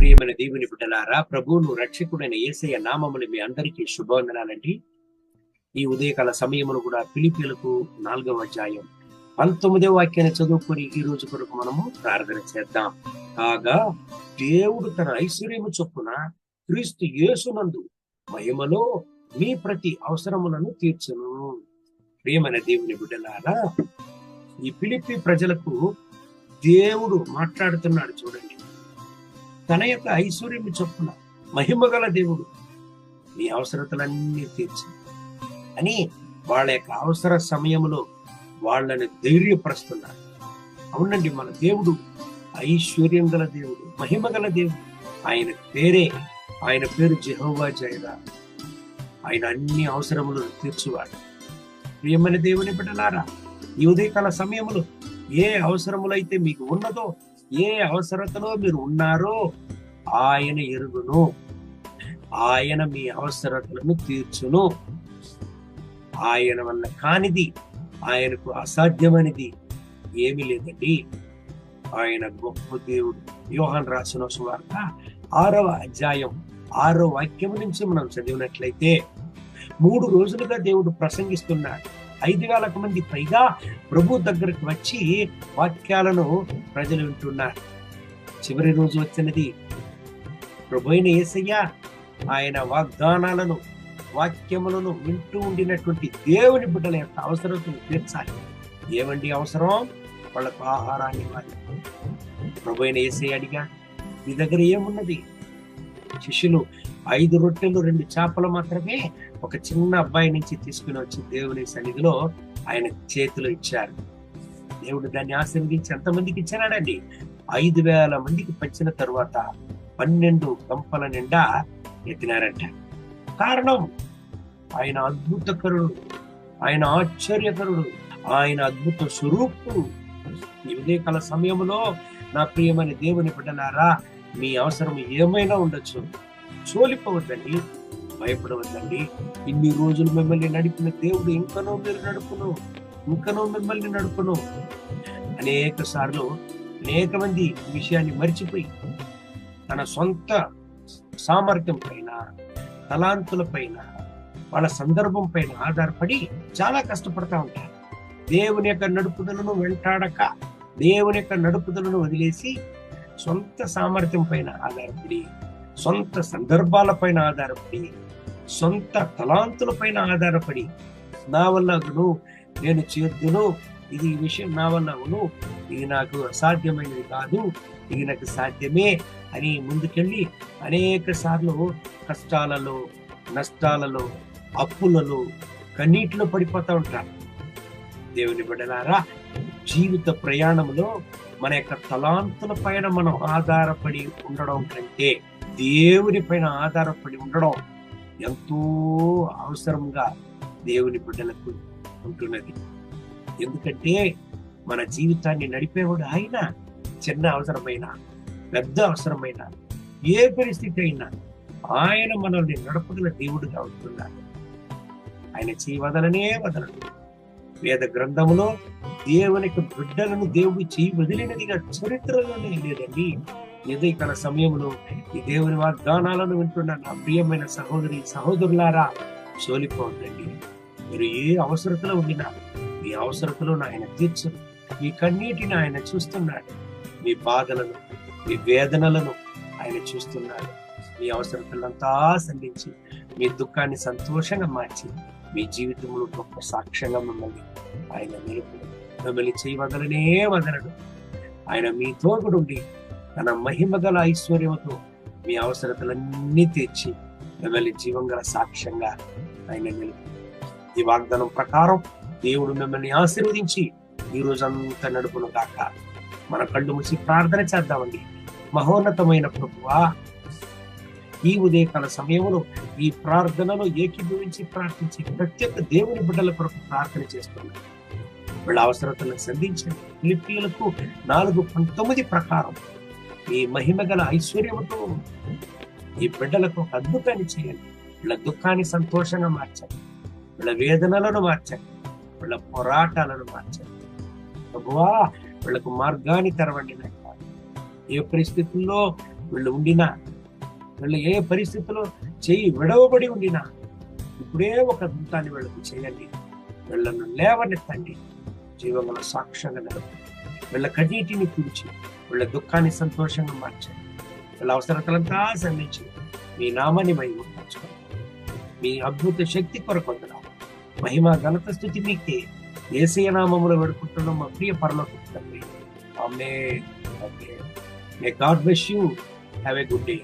ప్రియమైన దేవుని బిడ్డలారా ప్రభువును రక్షకుడైన యేసయ్య నామములు మీ అందరికీ శుభవందనాలండి. ఈ ఉదయకాల సమయమును కూడా పిలిపిలకు నాలుగవ అధ్యాయం పంతొమ్మిదవ వాక్యాన్ని చదువుకొని ఈ రోజు కొరకు మనము ప్రార్థన చేద్దాం. కాగా దేవుడు తన ఐశ్వర్యము చొప్పున క్రీస్తు యేసునందు మహిమలో మీ ప్రతి అవసరములను తీర్చును. ప్రియమైన దేవుని బిడ్డలారా ఈ పిలిపి ప్రజలకు దేవుడు మాట్లాడుతున్నాడు చూడండి. తన యొక్క ఐశ్వర్యం చొప్పున మహిమగల దేవుడు మీ అవసరతలన్నీ తీర్చి. అని వాళ్ళ యొక్క అవసర సమయంలో వాళ్ళని ధైర్యపరుస్తున్నారు. అవునండి మన దేవుడు ఐశ్వర్యం గల దేవుడు మహిమ గల దేవుడు. ఆయన పేరే ఆయన పేరు జెహోవా జయగా ఆయన అన్ని అవసరములను తీర్చువాడు. ప్రియమైన దేవుని పెట్టనారా ఈ ఉదయకాల సమయంలో ఏ అవసరములైతే మీకు ఉన్నదో ఏ అవసరతలో మీరు ఉన్నారో ఆయన ఎరుగును. ఆయన మీ అవసరతలను తీర్చును. ఆయన వల్ల కానిది ఆయనకు అసాధ్యమైనది ఏమీ లేదండి. ఆయన గొప్ప దేవుడు. యోహన్ రాసిన సువార్త ఆరవ అధ్యాయం ఆరో వాక్యం నుంచి మనం చదివినట్లయితే మూడు రోజులుగా దేవుడు ప్రసంగిస్తున్నాడు. ఐదు వేలకు మంది పైగా ప్రభు దగ్గరకు వచ్చి వాక్యాలను ప్రజలు వింటున్నారు. చివరి రోజు వచ్చినది ప్రభు అయిన ఏసయ్య ఆయన వాగ్దానాలను వాక్యములను వింటూ ఉండినటువంటి దేవుని బిడ్డల యొక్క అవసరతను తీర్చాలి. ఏమండి అవసరం? వాళ్ళకు ఆహారాన్ని ఇవ్వాలి. ప్రభు అయిన ఏసయ్య అడిగా మీ దగ్గర ఏమున్నది? శిష్యులు ఐదు రొట్టెలు రెండు చేపలు మాత్రమే ఒక చిన్న అబ్బాయి నుంచి తీసుకుని వచ్చి దేవుని సన్నిధిలో ఆయన చేతిలో ఇచ్చారు. దేవుడు దాన్ని ఆశీర్వదించి ఎంతమందికి ఇచ్చాడండి? ఐదు వేల మందికి పంచిన తరువాత పన్నెండు గంపల నిండా ఎత్తినారంట. కారణం ఆయన అద్భుతకరుడు ఆయన ఆశ్చర్యకరుడు ఆయన అద్భుత స్వరూపుడు. ఈ ఉదయకాల సమయంలో నా ప్రియమైన దేవుని బిడ్డలారా మీ అవసరం ఏమైనా ఉండొచ్చు. చోలిపోవద్దండి భయపడవద్దండి. ఇన్ని రోజులు మిమ్మల్ని నడిపిన దేవుడు ఇంకనో మీరు నడుపును ఇంకనో మిమ్మల్ని నడుపును. అనేక సార్లు అనేక మంది విషయాన్ని మర్చిపోయి తన సొంత సామర్థ్యం పైన తలాంతుల పైన వాళ్ళ సందర్భం పైన ఆధారపడి చాలా కష్టపడతా ఉంటారు. దేవుని యొక్క నడుపుదలను వెంటాడక దేవుని యొక్క నడుపుదలను వదిలేసి సొంత సామర్థ్యం పైన ఆధారపడి సొంత సందర్భాలపైన ఆధారపడి సొంత తలాంతులపైన ఆధారపడి నా వల్ల అగును నేను చేద్దును ఇది ఈ విషయం నా వల్ల అవును ఇది నాకు అసాధ్యమైనది కాదు ఇది నాకు సాధ్యమే అని ముందుకెళ్ళి అనేక సార్లు కష్టాలలో నష్టాలలో అప్పులలో కన్నీటిలో పడిపోతూ ఉంటారు. దేవుని బిడ్డలారా జీవిత ప్రయాణంలో మన యొక్క తలాంతుల పైన మనం ఆధారపడి ఉండడం కంటే దేవుని పైన ఆధారపడి ఉండడం ఎంతో అవసరంగా దేవుని బిడ్డలకు ఉంటున్నది. ఎందుకంటే మన జీవితాన్ని నడిపేవాడు ఆయన. చిన్న అవసరమైన పెద్ద అవసరమైన ఏ పరిస్థితి అయినా ఆయన మనల్ని నడపగల దేవుడిగా ఉంటున్నాడు. ఆయన చేయి వదలనే వదలడు. వేద గ్రంథములో దేవునికి బిడ్డలను దేవుడు చేయి వదిలినదిగా చరిత్రలోనే లేదండి. ఎదుకల సమయంలో ఈ దేవుని వాగ్దానాలను వింటున్న నా ప్రియమైన సహోదరి సహోదరులారా సోలిపోవద్దండి మీరు ఏ అవసరతలో ఉండినా మీ అవసరతలో ఆయన తీర్చు మీ కన్నీటిని ఆయన చూస్తున్నాడు. మీ బాధలను మీ వేదనలను ఆయన చూస్తున్నాడు. మీ అవసరతలంతా సంధించి మీ దుఃఖాన్ని సంతోషంగా మార్చి మీ జీవితంలో గొప్ప సాక్ష్యంగా మిమ్మల్ని ఆయన నిలుపు మిమ్మల్ని చేయవదలనే వదలడు. ఆయన మీ తోడుండి తన మహిమ గల మీ అవసరతలన్నీ తీర్చి మిమ్మల్ని జీవంగల సాక్ష్యంగా ఆయన నిలుపు ఈ వాగ్దానం ప్రకారం దేవుడు మిమ్మల్ని ఆశీర్వదించి ఈ రోజంతా నడుపును కాక మన కళ్ళు మూసి ప్రార్థన చేద్దామండి. మహోన్నతమైన ప్రభువా ఈ ఉదయకాల సమయంలో ఈ ప్రార్థనలో ఏకీభవించి ప్రార్థించి ప్రతి ఒక్క దేవుని బిడ్డల కొరకు ప్రార్థన చేస్తున్నాను వీళ్ళ అవసరతలను సంధించండి ఫిలిపీలకు నాలుగు పంతొమ్మిది ప్రకారం ఈ మహిమ గల ఐశ్వర్యముతో ఈ బిడ్డలకు అద్భుతాన్ని చేయండి. వీళ్ళ దుఃఖాన్ని సంతోషంగా మార్చండి. వీళ్ళ వేదనలను మార్చండి. వీళ్ళ పోరాటాలను మార్చండి. ప్రభువా వీళ్ళకు మార్గాన్ని తెరవండి ఏ పరిస్థితుల్లో వీళ్ళు ఉండినా వీళ్ళు ఏ పరిస్థితుల్లో చెయ్యి విడవబడి ఉండినా ఇప్పుడే ఒక అద్భుతాన్ని వీళ్ళకు చేయండి. వీళ్ళను లేవనెత్తండి. జీవంలో సాక్ష్యంగా నిలబడి వీళ్ళ కన్నీటిని తుడిచి వీళ్ళ దుఃఖాన్ని సంతోషంగా మార్చండి. వీళ్ళ అవసరతలంతా సంధించి మీ నామాన్ని మహిమపరచుకోండి. మీ అద్భుత శక్తి కొరకు మహిమ ఘనత స్థుతి మీకే. దేశీయ నామములు పెడుకుంటున్నాం మా ప్రియ పరలోకి తండ్రి. May God bless you have a good day